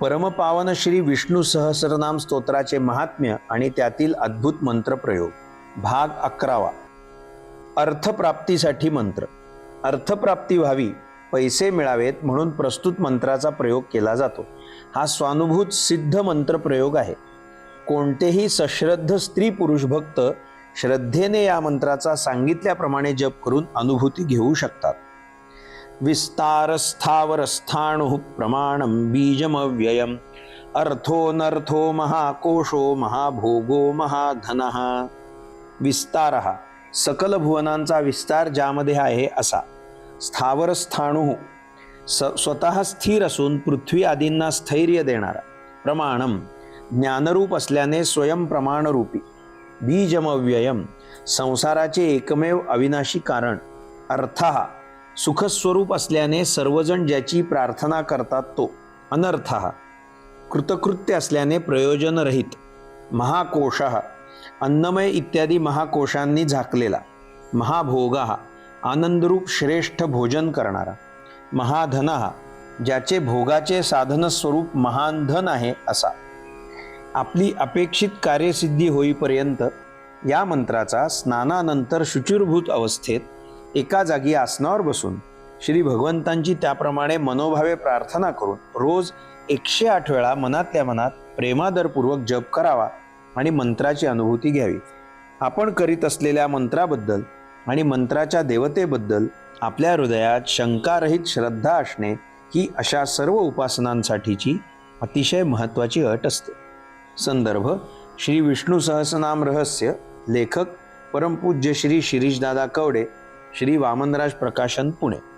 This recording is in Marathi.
परमपावन श्री विष्णू सहस्रनाम स्तोत्राचे महात्म्य आणि त्यातील अद्भुत मंत्रप्रयोग भाग अकरावा. अर्थप्राप्तीसाठी मंत्र. अर्थप्राप्ती व्हावी पैसे मिळावेत म्हणून प्रस्तुत मंत्राचा प्रयोग केला जातो. हा स्वानुभूत सिद्ध मंत्रप्रयोग आहे. कोणतेही सश्रद्ध स्त्री पुरुष भक्त श्रद्धेने या मंत्राचा सांगितल्याप्रमाणे जप करून अनुभूती घेऊ शकतात. विस्तारस्थावरस्थाणु प्रमाणं बीजमव्ययम्। अर्थोऽनर्थो महाकोशो महाभोगो महाधन। विस्तार। हा सकल भुवनांचा विस्तार ज्यामध्ये आहे असा। स्थावरस्थाणु। स स्वतः स्थिर असून पृथ्वी आदींना स्थैर्य देणारा। प्रमाणम। ज्ञानरूप असल्याने स्वयंप्रमाणरूपी बीजमव्ययम. संसाराचे एकमेव अविनाशी कारण. अर्थ सुखस्वरूप असल्याने सर्वजण ज्याची प्रार्थना करतात तो. अनर्थ कृतकृत्य असल्याने प्रयोजनरहित. महाकोश अन्नमय इत्यादी महाकोशांनी झाकलेला. महाभोग आनंदरूप श्रेष्ठ भोजन करणारा. महाधन ज्याचे भोगाचे साधनस्वरूप महान धन आहे असा. आपली अपेक्षित कार्यसिद्धी होईपर्यंत या मंत्राचा स्नानानंतर शुचिरभूत अवस्थेत एका जागी आसनावर बसून श्री भगवंतांची त्याप्रमाणे मनोभावे प्रार्थना करून रोज एकशे आठ वेळा मनातल्या मनात प्रेमादरपूर्वक जप करावा आणि मंत्राची अनुभूती घ्यावी. आपण करीत असलेल्या मंत्राबद्दल आणि मंत्राच्या देवतेबद्दल आपल्या हृदयात शंकारहित श्रद्धा असणे ही अशा सर्व उपासनांसाठीची अतिशय महत्त्वाची अट असते. संदर्भ श्री विष्णू सहस्रनाम रहस्य लेखक परमपूज्य श्री शिरीषदादा कवडे श्री वामनराज प्रकाशन पुणे.